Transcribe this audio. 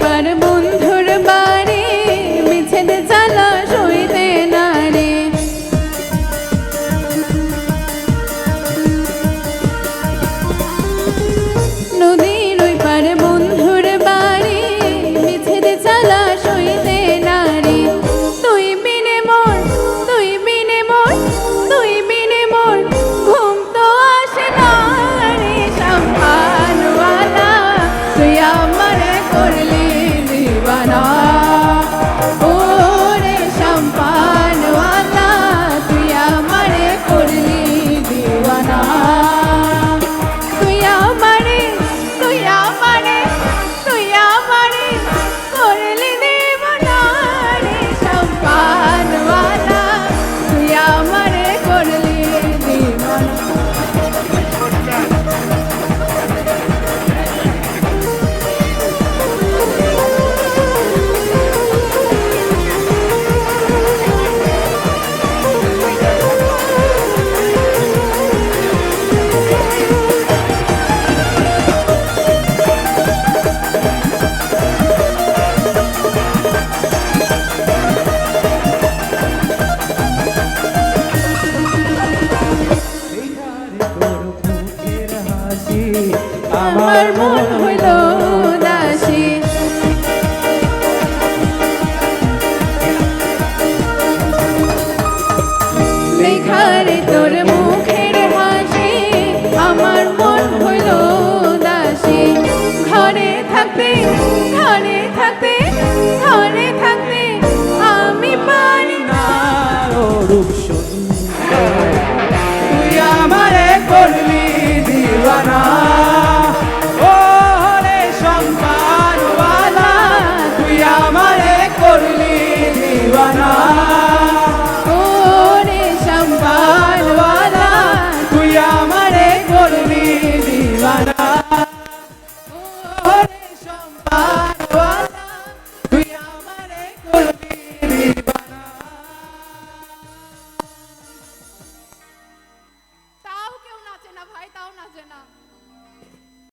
পারবো আমার মন হইল দাসী লেখারে তোর